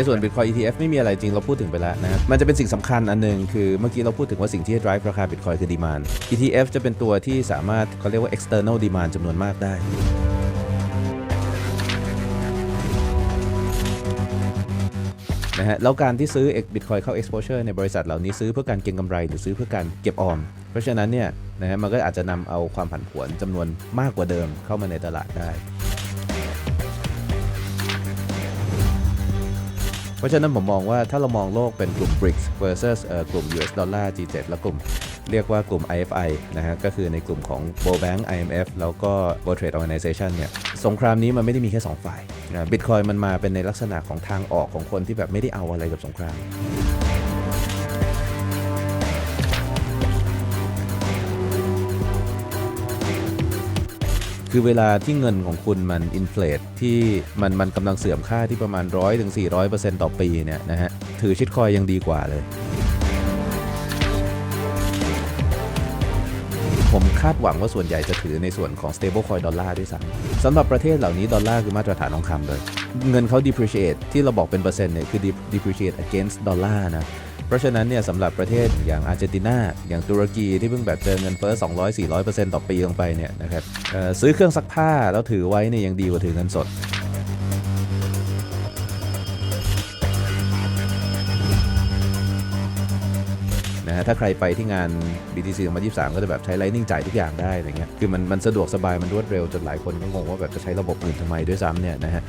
ในส่วน Bitcoin ETF ไม่มีอะไรจริงเราพูดถึงไปแล้วนะมันจะเป็นสิ่งสำคัญอันหนึงคือเมื่อกี้เราพูดถึงว่าสิ่งที่ drive ราคา Bitcoin คือ demand ETF จะเป็นตัวที่สามารถเขาเรียกว่า external demand จำนวนมากได้นะฮะแล้วการที่ซื้อ Bitcoin เข้า exposure ในบริษัทเหล่านี้ซื้อเพื่อการเก็งกำไรหรือซื้อเพื่อการเก็บออม เพราะฉะนั้นเนี่ยนะฮะมันก็อาจจะนำเอาความผันผวนจำนวนมากกว่าเดิมเข้ามาในตลาดได้ เพราะฉะนั้นผมมองว่าถ้าเรามองโลกเป็นกลุ่ม BRICS versus เอ่อกลุ่ม US ดอลลาร์ G7 และกลุ่มเรียกว่ากลุ่ม IFI นะฮะ ก็คือในกลุ่มของ World Bank IMF แล้วก็ World Trade Organization เนี่ย สงครามนี้มันไม่ได้มีแค่ 2 ฝ่ายนะบิตคอยมันมาเป็นในลักษณะของทางออกของคนที่แบบไม่ได้เอาอะไรกับสงคราม คือเวลาที่เงินของคุณมันอินฟล t ที่มันมันกำลังเสื่อมค่าที่ประมาณ 100ถึง400%ต่อปีเนี่ยนะฮะถือชิดคอยยังดีกว่าเลย ผมคาดหวังว่าส่วนใหญ่จะถือในส่วนของ stable coin ดอลลาร์ด้วยซ้ำสำหรับประเทศเหล่านี้ดอลลาร์คือมาตรฐานทองคำเลย เงินเขา depreciate ที่เราบอกเป็นเปอร์เซ็นต์เนี่ยคือ depreciate against ดอลลาร์นะ เพราะฉะนั้นเนี่ยสำหรับประเทศอย่างอาร์เจนตินาอย่างตุรกีที่เพิ่งแบบเจอเงินเฟ้อ200-400%ต่อปีลงไปเนี่ยนะครับซื้อเครื่องซักผ้าแล้วถือไว้เนี่ยยังดีกว่าถือเงินสดนะฮะถ้าใครไปที่งาน BTC 2023 ก็จะแบบใช้ Lightning จ่ายทุกอย่างได้อะไรเงี้ย คือมันมันสะดวกสบายมันรวดเร็วจนหลายคนก็งงว่าแบบจะใช้ระบบอื่นทำไมด้วยซ้ำเนี่ยนะฮะ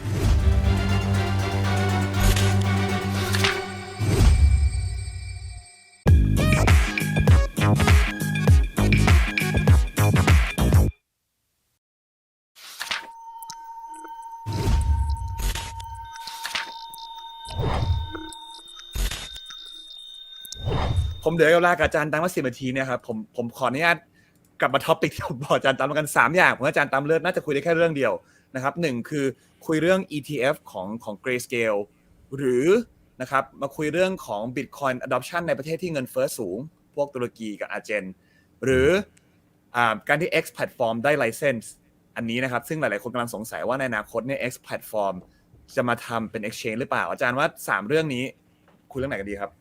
ผมเหลือเวลากับอาจารย์ตามมาสิบนาทีเนี่ยครับผมผมขออนุญาตกลับมาท็อปิกที่ผมบอกอาจารย์ตามมกัน 3 อย่างผมว่าอาจารย์ตามเลือดน่าจะคุยได้แค่เรื่องเดียวนะครับหนึ่งคือคุยเรื่อง ETF ของของ Grayscale หรือนะครับมาคุยเรื่องของ Bitcoin adoption ในประเทศที่เงินเฟ้อสูง พวกตุรกีกับอาร์เจน หรืออการที่ X platform ได้ license อันนี้นะครับ ซึ่งหลาย ๆ คนกำลังสงสัยว่าในอนาคตเนี่ย X platform จะมาทำเป็น exchange หรือเปล่า อาจารย์ว่า 3 เรื่องนี้คุยเรื่องไหนกันดีครับ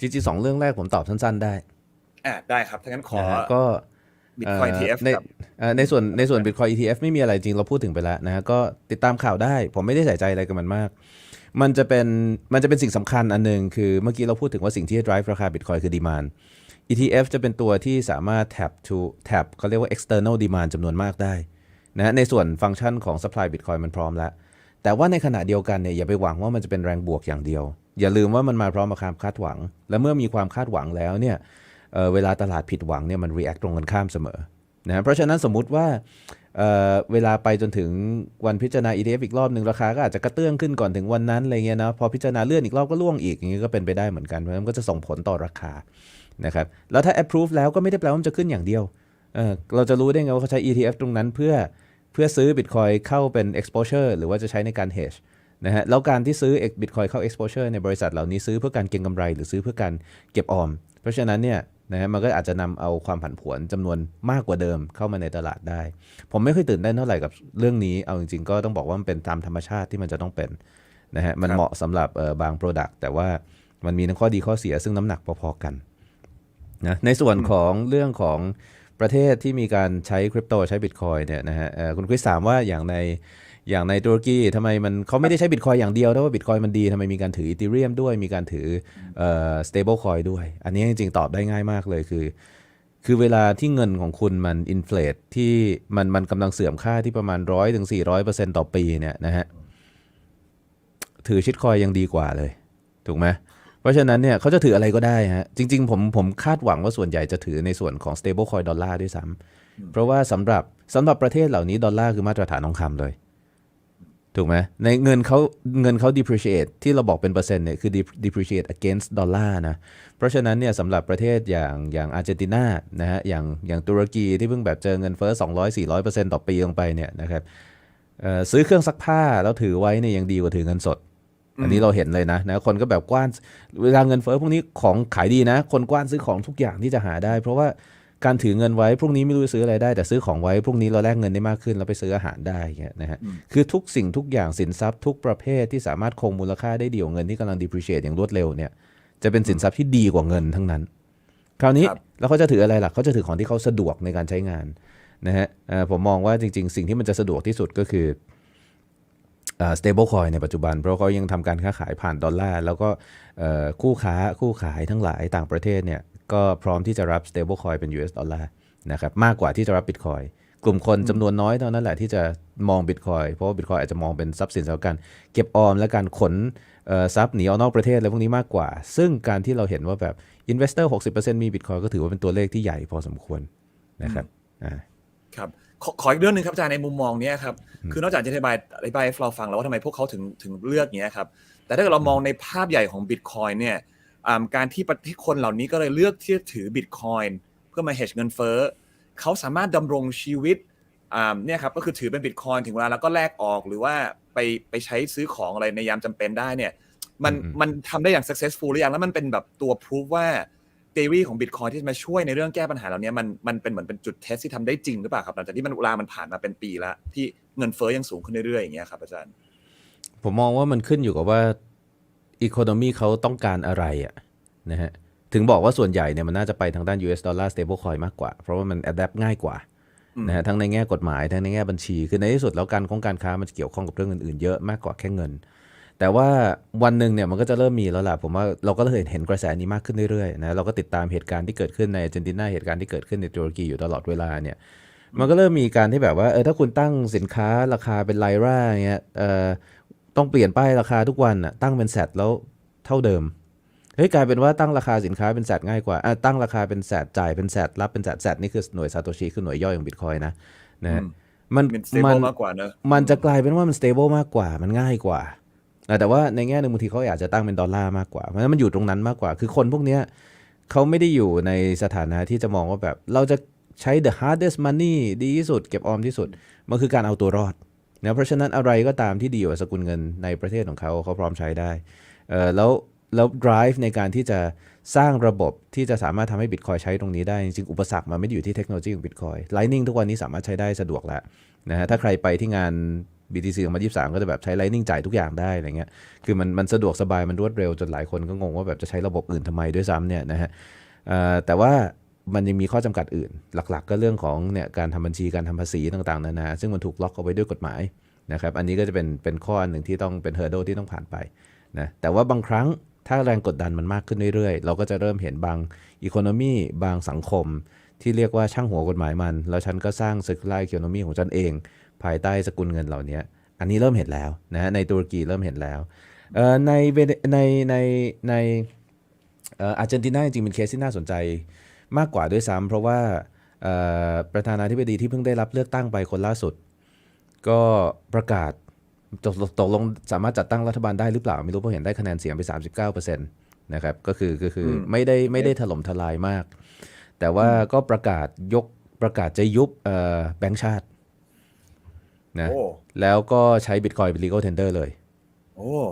จริงๆสองเรื่องแรกผมตอบสั้น ๆ ได้อ่าได้ครับถ้างั้นขอนะฮะก็ Bitcoin เอ่อ ETF ในครับเอ่อในส่วนในส่วน Bitcoin ETF ไม่มีอะไรจริงเราพูดถึงไปแล้วนะฮะก็ติดตามข่าวได้ ผมไม่ได้ใส่ใจอะไรกับมันมาก มันจะเป็นมันจะเป็นสิ่งสำคัญอันหนึ่งคือเมื่อกี้เราพูดถึงว่าสิ่งที่ drive ราคา Bitcoin คือ demand ETF จะเป็นตัวที่สามารถ tap to tap เขาเรียกว่า external demand จำนวนมากได้นะในส่วนฟังก์ชันของ supply Bitcoin มันพร้อมแล้ว แต่ว่าในขณะเดียวกันเนี่ยอย่าไปหวังว่ามันจะเป็นแรงบวกอย่างเดียว อย่าลืมว่ามันมาพร้อมกับความคาดหวัง และเมื่อมีความคาดหวังแล้วเนี่ยเเวลาตลาดผิดหวังเนี่ยมัน react ตรงกันข้ามเสมอนะเพราะฉะนั้นสมมุติว่าเเวลาไปจนถึงวันพิจารณา ETF อีกรอบหนึ่งราคาก็อาจจะกระเตื้องขึ้นก่อนถึงวันนั้นอะไรเงี้ยนะพอพิจารณาเลื่อนอีกรอบก็ล่วงอีกอย่างนี้ก็เป็นไปได้เหมือนกันเพราะมันก็จะส่งผลต่อราคานะครับแล้วถ้า approve แล้วก็ไม่ได้แปลว่ามันจะขึ้นอย่างเดียวเเราจะรู้ได้ไงว่าเขาใช้ ETF ตรงนั้นเพื่อเพื่อซื้อ Bitcoin เข้าเป็น exposure หรือว่าจะใช้ในการ hedge นะฮะแล้วการที่ซื้อ Bitcoin เข้า exposure ในบริษัทเหล่านี้ซื้อเพื่อการเก็งกำไร หรือซื้อเพื่อการเก็บออม เพราะฉะนั้นเนี่ยนะฮะมันก็อาจจะนำเอาความผันผวนจำนวนมากกว่าเดิมเข้ามาในตลาดได้ ผมไม่ค่อยตื่นเต้นเท่าไหร่กับเรื่องนี้ เอาจริงๆ ก็ต้องบอกว่ามันเป็นตามธรรมชาติที่มันจะต้องเป็นนะฮะมันครับเหมาะสำหรับเอ่อบาง Product แต่ว่ามันมีทั้งข้อดีข้อเสียซึ่งน้ำหนักพอๆกันนะในส่วนของเรื่องของประเทศที่มีการใช้คริปโตใช้บิตคอยเนี่ยนะฮะเอ่อคุณคริสถามว่าอย่างใน อย่างในตุรกีทำไมมันเขาไม่ได้ใช้บิตคอยอย่างเดียวแต่ว่าบิตคอยมันดีทำไมมีการถืออีเทเรียมด้วย มีการถือเอ่อ stable coin ด้วย อันนี้จริงๆ ตอบได้ง่ายมากเลยคือ คือเวลาที่เงินของคุณมันอินฟล t ที่มันมันกำลังเสื่อมค่าที่ประมาณ100ถึง400%ต่อปีเนี่ยนะฮะถือชิดคอยยังดีกว่าเลย ถูกไหมเพราะฉะนั้นเนี่ยเขาจะถืออะไรก็ได้ฮะจริง ๆ ผมผมคาดหวังว่าส่วนใหญ่จะถือในส่วนของ stable coin ดอลลาร์ด้วยซ้ำเพราะว่าสำหรับสำหรับประเทศเหล่านี้ดอลลาร์คือมาตรฐานทองคำเลย ถูกไหมในเงินเขาเงินเขา depreciate ที่เราบอกเป็นเปอร์เซ็นต์เนี่ยคือ depreciate against ดอลลาร์นะ เพราะฉะนั้นเนี่ยสำหรับประเทศอย่างอย่างอาร์เจนตินานะฮะอย่างอย่างตุรกีที่เพิ่งแบบเจอเงินเฟ้อ200-400%ต่อปีลงไปเนี่ยนะครับซื้อเครื่องซักผ้าแล้วถือไว้เนี่ยยังดีกว่าถือเงินสด อันนี้เราเห็นเลยนะนะคนก็แบบกว้านเวลาเงินเฟ้อพวกนี้ของขายดีนะ คนกว้านซื้อของทุกอย่างที่จะหาได้ เพราะว่า การถือเงินไว้พรุ่งนี้ไม่รู้จะซื้ออะไรได้แต่ซื้อของไว้พรุ่งนี้เราแลกเงินได้มากขึ้นแล้วไปซื้ออาหารได้เงี้ยนะฮะคือทุกสิ่งทุกอย่างสินทรัพย์ทุกประเภทที่สามารถคงมูลค่าได้ดีกว่าเงินที่กำลัง depreciate อย่างรวดเร็วเนี่ยจะเป็นสินทรัพย์ที่ดีกว่าเงินทั้งนั้น คราวนี้ครับแล้วเขาจะถืออะไรล่ะเขาจะถือของที่เขาสะดวกในการใช้งานนะฮะเอ่อผมมองว่าจริง ๆ สิ่งที่มันจะสะดวกที่สุดก็คืออ่า stable coin ในปัจจุบัน เพราะเขายังทำการค้าขายผ่านดอลลาร์ แล้วก็เอ่อคู่ค้าคู่ขายทั้งหลายต่างประเทศเนี่ย ก็พร้อมที่จะรับ stable coin เป็น US ดอลลาร์นะครับมากกว่าที่จะรับ Bitcoin กลุ่มคนจำนวนน้อยเท่านั้นแหละที่จะมอง Bitcoin เพราะว่า Bitcoin อาจจะมองเป็นทรัพย์สินสำหรับการเก็บออมและการขนเอ่อทรัพย์หนีออกนอกประเทศอะไรพวกนี้มากกว่า ซึ่งการที่เราเห็นว่าแบบ investor 60%มี Bitcoin ก็ถือว่าเป็นตัวเลขที่ใหญ่พอสมควรนะครับอ่าครับขอขออีกเรื่องหนึ่งครับอาจารย์ในมุมมองเนี้ยครับคือนอกจากจะอธิบายอธิบายให้เราฟังแล้วว่าทำไมพวกเขาถึงถึงเลือกเนี้ยครับแต่ถ้าเกิดเรามองในภาพใหญ่ของบิตคอยเนี่ยอ่า การที่ประที่คนเหล่านี้ก็เลยเลือกที่จะถือบิตคอยเพื่อมา hedge เงินเฟ้อเขาสามารถดำรงชีวิตอ่าเนี่ยครับก็คือถือเป็นบิตคอยถึงเวลาแล้วก็แลกออกหรือว่าไปไปใช้ซื้อของอะไรในยามจำเป็นได้เนี่ยมันอืมมันทำได้อย่าง successful หรือยังแล้วมันเป็นแบบตัว proof ว่า t h e o r y ของ Bitcoin ที่จะมาช่วยในเรื่องแก้ปัญหาเหล่านี้มันมันเป็นเหมือนเป็นจุดเทสที่ทำได้จริงหรือเปล่าครับหลังจากที่มันเวลามันผ่านมาเป็นปีแล้วที่เงินเฟ้อยังสูงขึ้นเรื่อยๆอย่างเงี้ยครับอาจารย์ ผมมองว่ามันขึ้นอยู่กับว่า อีโคโนมีเขาต้องการอะไรอะนะฮะถึงบอกว่าส่วนใหญ่เนี่ยมันน่าจะไปทางด้าน US dollar stable coin มากกว่า เพราะว่ามัน adapt ง่ายกว่าอืมนะฮะทั้งในแง่กฎหมาย ทั้งในแง่บัญชี คือในที่สุดแล้วการของการค้ามันจะเกี่ยวข้องกับเรื่องอื่นๆ เยอะมากกว่าแค่เงิน แต่ว่าวันหนึ่งเนี่ยมันก็จะเริ่มมีแล้วล่ะผมว่าเราก็เห็นเห็นกระแสนี้มากขึ้นเรื่อยๆนะเราก็ติดตามเหตุการณ์ที่เกิดขึ้นในอาร์เจนตินาเหตุการณ์ที่เกิดขึ้นในตุรกีอยู่ตลอดเวลาเนี่ยมันก็เริ่มมีการที่แบบว่าเออถ้าคุณตั้งสินค้าราคาเป็นไลราเงี้ยเออ ต้องเปลี่ยนป้ายราคาทุกวันอะตั้งเป็นแซดแล้วเท่าเดิมเฮ้ยกลายเป็นว่าตั้งราคาสินค้าเป็นแซดง่ายกว่าอะตั้งราคาเป็นแซดจ่ายเป็นแซดรับเป็นแซดแซดนี่คือหน่วยซาโตชิคือหน่วยย่อยของบิตคอยนะนะฮะอืมมันเป็นมั stable มากกว่าเนอะมันจะกลายเป็นว่ามัน stable มากกว่ามันง่ายกว่าอะแต่ว่าในแง่หนึ่งบางทีเขาอยากจะตั้งเป็นดอลลาร์มากกว่าเพราะฉะนั้นมันอยู่ตรงนั้นมากกว่า คือคนพวกเนี้ยเขาไม่ได้อยู่ในสถานะที่จะมองว่าแบบ เราจะใช้ the hardest money ดีที่สุด เก็บออมที่สุด มันคือการเอาตัวรอด นะเพราะฉะนั้นอะไรก็ตามที่ดีกว่าสกุลเงินในประเทศของเขาเขาพร้อมใช้ได้เออแล้วแล้ว drive ในการที่จะสร้างระบบที่จะสามารถทำให้ Bitcoin ใช้ตรงนี้ได้ จริงอุปสรรคมันไม่ได้อยู่ที่เทคโนโลยีของ Bitcoin Lightning ทุกวันนี้สามารถใช้ได้สะดวกแล้วนะฮะถ้าใครไปที่งาน BTC 2023 ก็จะแบบใช้ Lightning จ่ายทุกอย่างได้อะไรเงี้ยคือมันมันสะดวกสบายมันรวดเร็วจนหลายคนก็งงว่าแบบจะใช้ระบบอื่นทำไมด้วยซ้ำเนี่ยนะฮะเอ่อแต่ว่า มันยังมีข้อจำกัดอื่น หลักๆ ก็เรื่องของเนี่ยการทำบัญชีการทำภาษีต่างๆนานาซึ่งมันถูกล็อกเอาไว้ด้วยกฎหมายนะครับ อันนี้ก็จะเป็นเป็นข้อหนึ่งที่ต้องเป็นเฮอร์โดที่ต้องผ่านไปนะแต่ว่าบางครั้งถ้าแรงกดดันมันมากขึ้นเรื่อยๆ เราก็จะเริ่มเห็นบางอีโคโนมีบางสังคม ที่เรียกว่าช่างหัวกฎหมายมัน แล้วฉันก็สร้าง circular economy ของฉันเอง ภายใต้สกุลเงินเหล่านี้อันนี้เริ่มเห็นแล้วนะในตุรกีเริ่มเห็นแล้วในในในในเอ่ออาร์เจนตินาจริงๆเป็นเคสที่น่าสนใจ มากกว่าด้วยซ้ำเพราะว่าเอ่อประธานาธิบดีที่เพิ่งได้รับเลือกตั้งไปคนล่าสุด ก็ประกาศตกตกลงสามารถจัดตั้งรัฐบาลได้หรือเปล่า ไม่รู้เพราะเห็นได้คะแนนเสียงไป 39%นะครับก็คือก็คืออมไม่ได้ไม่ได้ถล่มทลายมาก แต่ว่าก็ประกาศยกประกาศจะยุบเอ่อแบงก์ชาตินะโอ้แล้วก็ใช้ Bitcoin เป็น legal tender เลยโอ้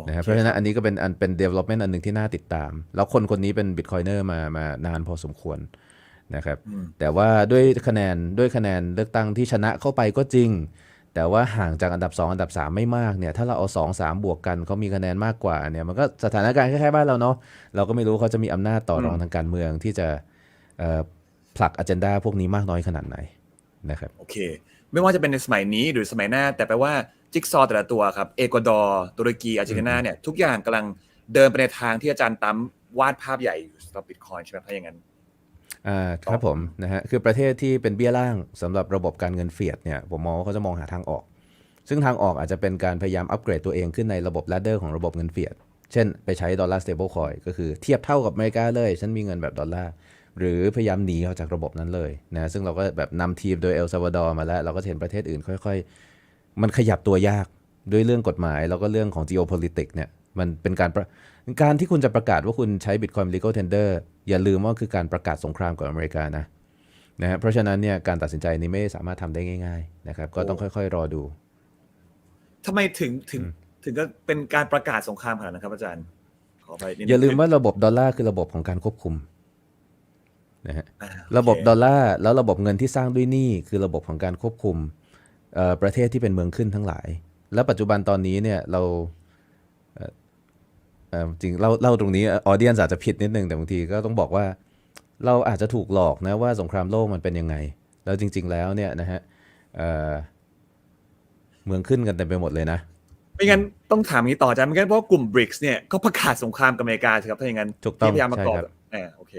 นะครับเพราะฉะนั้นอันนี้ก็เป็นอันเป็น development อันหนึ่งที่น่าติดตาม แล้วคนคนนี้เป็น Bitcoiner มามานานพอสมควรนะครับอืมแต่ว่าด้วยคะแนนด้วยคะแนนเลือกตั้งที่ชนะเข้าไปก็จริง แต่ว่าห่างจากอันดับ 2 อันดับ 3 ไม่มากเนี่ย ถ้าเราเอา 2 3 บวกกันเขามีคะแนนมากกว่าเนี่ย มันก็สถานการณ์คล้ายๆบ้านเราเนาะ เราก็ไม่รู้เขาจะมีอำนาจต่อรองทางการเมืองที่จะเอ่อผลักอ g e n d a พวกนี้มากน้อยขนาดไหนนะครับ โอเค ไม่ว่าจะเป็นในสมัยนี้หรือสมัยหน้า แต่แปลว่าจิ๊กซอว์แต่ละตัวครับเอกวาดอร์ตุรกีอาร์เจนตินาเนี่ยทุกอย่างกำลังเดินไปในทางที่อาจารย์ตั้มวาดภาพใหญ่อยู่สำหรับบิตคอยใช่ไหมถ้าอย่างนั้นอ่าครับผมนะฮะคือประเทศที่เป็นเบี้ยล่างสำหรับระบบการเงินเฟียดเนี่ยผมมองว่าเขาจะมองหาทางออก ซึ่งทางออกอาจจะเป็นการพยายามอัปเกรดตัวเองขึ้นในระบบ ladder ของระบบเงินเฟียด เช่น ไปใช้ดอลลาร์ stable coin ก็คือเทียบเท่ากับอเมริกาเลย ฉันมีเงินแบบดอลลาร์ หรือพยายามหนีออกจากระบบนั้นเลยนะซึ่งเราก็แบบนำทีมโดยเอลซาวาดอร์มาแล้ว เราก็จะเห็นประเทศอื่นค่อย ๆ มันขยับตัวยากด้วยเรื่องกฎหมาย แล้วก็เรื่องของ geopolitics เนี่ยมันเป็นการประการที่คุณจะประกาศว่าคุณใช้ Bitcoin legal tender อย่าลืมว่าคือการประกาศสงครามกับอเมริกานะนะฮะเพราะฉะนั้นเนี่ยการตัดสินใจนี้ไม่สามารถทำได้ง่ายๆนะครับก็ต้องค่อยๆ รอดูทำไมถึงถึงถึงก็เป็นการประกาศสงครามขนาดนั้นครับอาจารย์ขอไปนิดนึงอย่าลืมว่าระบบดอลลาร์คือระบบของการควบคุม นะฮะอ่าระบบโเคดอลลาร์แล้วระบบเงินที่สร้างด้วยหนี้คือระบบของการควบคุมเอ่อประเทศที่เป็นเมืองขึ้นทั้งหลาย และปัจจุบันตอนนี้เนี่ยเราเอ่อเอ่อจริงเล่าเล่าตรงนี้ออเดียนอาจจะผิดนิดนึงแต่บางทีก็ต้องบอกว่าเราอาจจะถูกหลอกนะว่าสงครามโลกมันเป็นยังไง แล้วจริง ๆ แล้วเนี่ยนะฮะเอ่อเมืองขึ้นกันเต็มไปหมดเลยนะไม่งั้นต้องถามอย่างนี้ต่ออาจารย์ไม่งั้นเพราะว่ากลุ่มบริกส์เนี่ยก็ประกาศสงครามกับอเมริกาใช่ครับถ้าอย่างนั้นถูกต้องที่พยายามมาก่อใช่ครับอ่าโอเค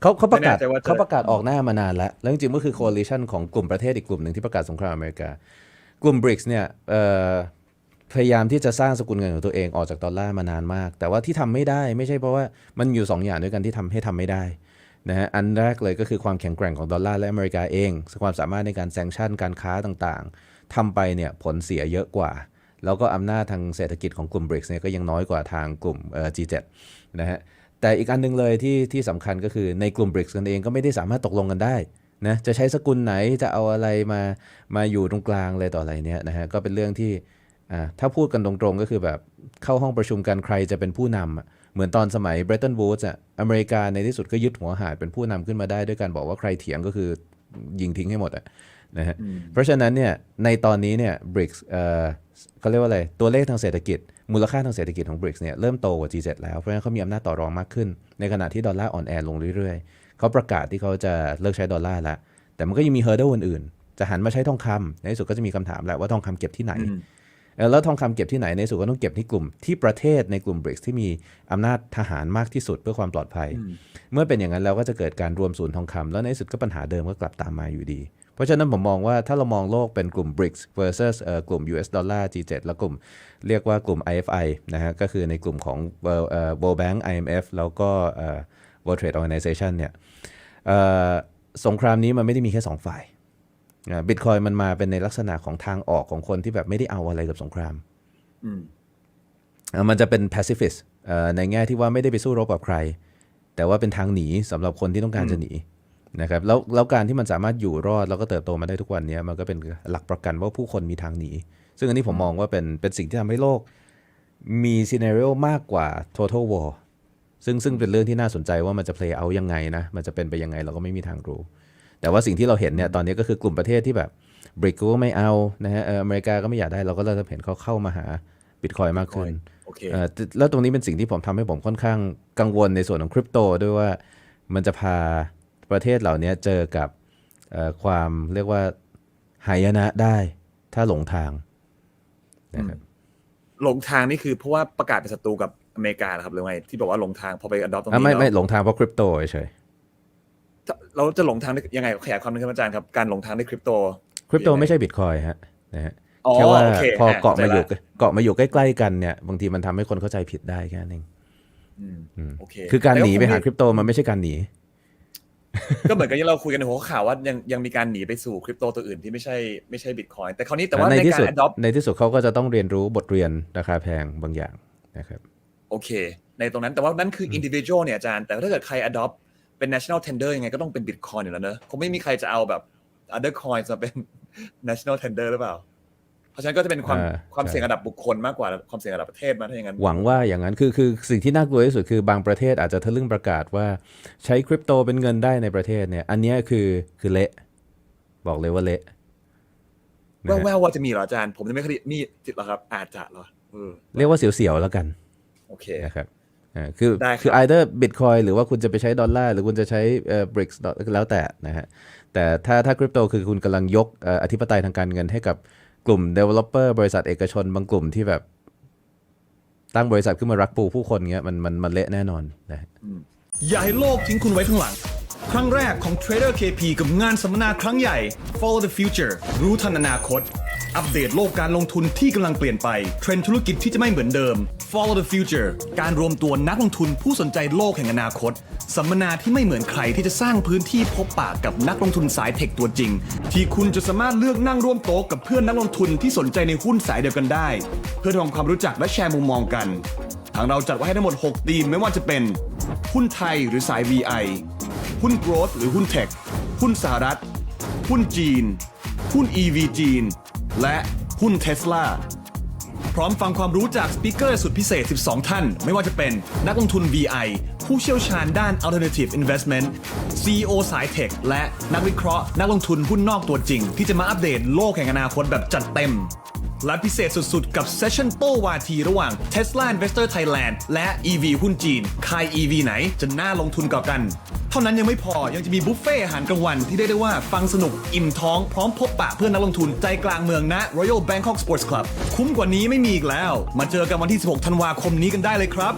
เขาเขาประกาศไม่แน่ใจว่าจะเขาประกาศออกหน้ามานานแล้ว แล้วจริงๆก็คือ coalition ของกลุ่มประเทศอีกกลุ่มหนึ่งที่ประกาศสงครามอเมริกา กลุ่ม BRICS เนี่ยเอ่อพยายามที่จะสร้างสกุลเงินของตัวเองออกจากดอลลาร์มานานมาก แต่ว่าที่ทำไม่ได้ไม่ใช่เพราะว่ามันอยู่ 2 อย่างด้วยกันที่ทำให้ทำไม่ได้นะฮะอันแรกเลยก็คือความแข็งแกร่งของดอลลาร์และอเมริกาเองความสามารถในการแซงชั่นการค้าต่างๆทำไปเนี่ยผลเสียเยอะกว่า แล้วก็อำนาจทางเศรษฐกิจของกลุ่ม BRICS เนี่ยก็ยังน้อยกว่าทางกลุ่มเอ่อ G7 นะฮะ แต่อีกอันหนึงเลยที่ที่สำคัญก็คือในกลุ่ม BRICS กันเองก็ไม่ได้สามารถตกลงกันได้นะจะใช้สกุลไหนจะเอาอะไรมามาอยู่ตรงกลางเลยต่ออะไรเนี้ยนะฮะก็เป็นเรื่องที่อ่าถ้าพูดกันตรงๆก็คือแบบเข้าห้องประชุมกันใครจะเป็นผู้นำเหมือนตอนสมัย Bretton Woods อะอเมริกาในที่สุดก็ยึดหัวหาดเป็นผู้นำขึ้นมาได้ด้วยการบอกว่าใครเถียงก็คือยิงทิ้งให้หมดอะนะฮะเพราะฉะนั้นเนี่ยในตอนนี้เนี่ย BRICS เอ่อเขาเรียกว่าอะไรตัวเลขทางเศรษฐกิจ มูลค่าทางเศรษฐกิจของ BRICS เนี่ยเริ่มโตกว่า G7 แล้ว เพราะฉะนั้นเขามีอำนาจต่อรองมากขึ้น ในขณะที่ดอลลาร์อ่อนแอลงเรื่อยๆ เขาประกาศที่เขาจะเลิกใช้ดอลลาร์แล้วแต่มันก็ยังมีเฮอร์เดอื่นๆ จะหันมาใช้ทองคำในที่สุดก็จะมีคำถามแหละว่าทองคำเก็บที่ไหนอืมเออแล้วทองคำเก็บที่ไหนในที่สุดก็ต้องเก็บที่กลุ่มที่ประเทศในกลุ่ม BRICS ที่มีอำนาจทหารมากที่สุดเพื่อความปลอดภัย เมื่อเป็นอย่างนั้นแล้วก็จะเกิดการรวมศูนย์ทองคำแล้วในที่สุดก็ปัญหาเดิมก็กลับตามมาอยู่ดีเพ ราะฉะนั้นผมมองว่าถ้าเรามองโลกเป็นกลุ่ม BRICS versus เอ่อกลุ่ม US ดอลลาร์ G7 แล้วกลุ่มเรียกว่ากลุ่ม IFI นะฮะก็คือในกลุ่มของ World เอ่อ World Bank IMF แล้วก็เอ่อ World Trade Organization เนี่ยเอ่อสงครามนี้มันไม่ได้มีแค่สองฝ่ายบิตคอยมันมาเป็นในลักษณะของทางออกของคนที่แบบไม่ได้เอาอะไรกับสงครามอืมเอ่อมันจะเป็น pacifist เอ่อในแง่ที่ว่าไม่ได้ไปสู้รบกับใคร แต่ว่าเป็นทางหนีสำหรับคนที่ต้องการจะหนี นะครับแล้วแล้วการที่มันสามารถอยู่รอดแล้วก็เติบโตมาได้ทุกวันเนี้ยมันก็เป็นหลักประกันว่าผู้คนมีทางหนีซึ่งอันนี้ผมมองว่าเป็นเป็นสิ่งที่ทำให้โลกมีซีเน r ร o มากกว่า total war ซึ่งซึ่งเป็นเรื่องที่น่าสนใจว่ามันจะ play out ยังไงนะมันจะเป็นไปยังไงเราก็ไม่มีทางรู้ แต่ว่าสิ่งที่เราเห็นเนี่ยตอนนี้ก็คือกลุ่มประเทศที่แบบบริกก็ไม่เอานะฮะเอ่ออเมริกาก็ไม่อยากได้เราก็เริ่มเห็นเขาเข้ามาหาบิตคอยมากขึ้นโอเคเอ่อแต่แล้วตรงนี้เป็นสิ่งที่ผมทำให้ผมค่อนข้างกังวลในส่วนของคริปโตด้วยว่ามันจะพา ประเทศเหล่านี้เจอกับเอ่อความเรียกว่าหายนะได้ถ้าหลงทางนะครับหลงทางนี่คือเพราะว่าประกาศเป็นศัตรูกับอเมริกาเหรอครับหรือไงที่บอกว่าหลงทางพอไป adopt ตรงอะนี้ไม่ไม่แล้วหลงทางเพราะคริปโตเฉยเราจะหลงทางได้ยังไงขยายความหนึงครับอาจารย์ครับการหลงทางด้วยคริปโตคริปโตไม่ใช่บิตคอยฮะนะฮะอ๋อแค่ว่าโอเคพอเกาะมาอยู่เข้ใจลเกาะมาอยู่ใกล้ๆกันเนี่ยบางทีมันทำให้คนเข้าใจผิดได้แค่นั้นเองอืมอืมโอเคคือการหนีไปหาแต่คริปโตมันไม่ใช่การหนี ก็เหมือนกับที่เราคุยกันในหัวข่าวว่ายังยังมีการหนีไปสู่คริปโตตัวอื่นที่ไม่ใช่ไม่ใช่บิตคอยแต่คราวนี้แต่ว่าในในที่กาสุดร adopt ในที่สุดเขาก็จะต้องเรียนรู้บทเรียนราคาแพงบางอย่างนะครับ โอเค ในตรงนั้นแต่ว่านั่นคือ individual เนี่ยอาจารย์ แต่ถ้าเกิดใคร adopt เป็น national tender ยังไงก็ต้องเป็น bitcoin อยู่แล้วเนอะคงไม่มีใครจะเอาแบบ other coins มาเป็น national tender หรือเปล่า เพราะฉะนั้นก็จะเป็นความอ่าความใช่เสี่ยงระดับบุคคลมากกว่าความเสี่ยงระดับประเทศมาถ้าอย่างนั้นหวังว่าอย่างนั้นคือคือสิ่งที่น่ากลัวที่สุดคือบางประเทศอาจจะทะลึ่งประกาศว่าใช้คริปโตเป็นเงินได้ในประเทศเนี่ย อันเนี้ยคือคือเละ บอกเลยว่าเละนะแวฮะวๆว่าจะมีเหรออาจารย์ผมยังไม่เคยได้มีจิตหรอครับ อาจจะเหรอเออเรียกว่าเสียวๆแล้วกัน โอเคนะครับอ่าคือได้ครับคือ either bitcoin หรือว่าคุณจะไปใช้ดอลลาร์หรือคุณจะใช้เอ่อ BRICS แล้วแต่นะฮะแต่ถ้าถ้าคริปโตคือคุณกำลังยกเอ่ออธิปไตยทางการเงินให้กับ กลุ่ม developer บริษัทเอกชน บางกลุ่มที่แบบ ตั้งบริษัทขึ้นมารักปูผู้คนเงี้ยมันมันมันเละแน่นอนนะอย่าให้โลกทิ้งคุณไว้ข้างหลัง ครั้งแรกของ Trader KP กับงานสัมมนาครั้งใหญ่ Follow the Future รู้ทันอนาคต อัปเดตโลกการลงทุนที่กำลังเปลี่ยนไป เทรนด์ธุรกิจที่จะไม่เหมือนเดิม Follow the Future การรวมตัวนักลงทุนผู้สนใจโลกแห่งอนาคต สัมมนาที่ไม่เหมือนใครที่จะสร้างพื้นที่พบปะกับนักลงทุนสายเทคตัวจริง ที่คุณจะสามารถเลือกนั่งร่วมโต๊ะกับเพื่อนนักลงทุนที่สนใจในหุ้นสายเดียวกันได้ เพื่อทำความรู้จักและแชร์มุมมองกัน ทางเราจัดไว้ให้ทั้งหมด6ทีมไม่ว่าจะเป็นหุ้นไทยหรือสาย VI หุ้น Growth หรือหุ้น Tech หุ้นสหรัฐ หุ้นจีน หุ้น EV จีน และหุ้น Tesla พร้อมฟังความรู้จากสปิเกอร์สุดพิเศษ 12 ท่าน ไม่ว่าจะเป็นนักลงทุน VI ผู้เชี่ยวชาญด้าน Alternative Investment CEO สายเทค และนักวิเคราะห์ นักลงทุนหุ้นนอกตัวจริง ที่จะมาอัปเดตโลกแห่งอนาคตแบบจัดเต็ม และพิเศษสุดๆ กับเซสชั่นโต้วาทีระหว่าง Tesla Investor Thailand และ EV หุ้นจีนใคร EV ไหนจะน่าลงทุนกว่ากัน เท่านั้นยังไม่พอยังจะมีบุฟเฟ่อาหารกลางวันที่ได้ได้ว่าฟังสนุกอิ่มท้องพร้อมพบปะเพื่อนนักลงทุนใจกลางเมืองณ Royal Bangkok Sports Club คุ้มกว่านี้ไม่มีอีกแล้ว มาเจอกันวันที่ 16 ธันวาคมนี้กันได้เลยครับ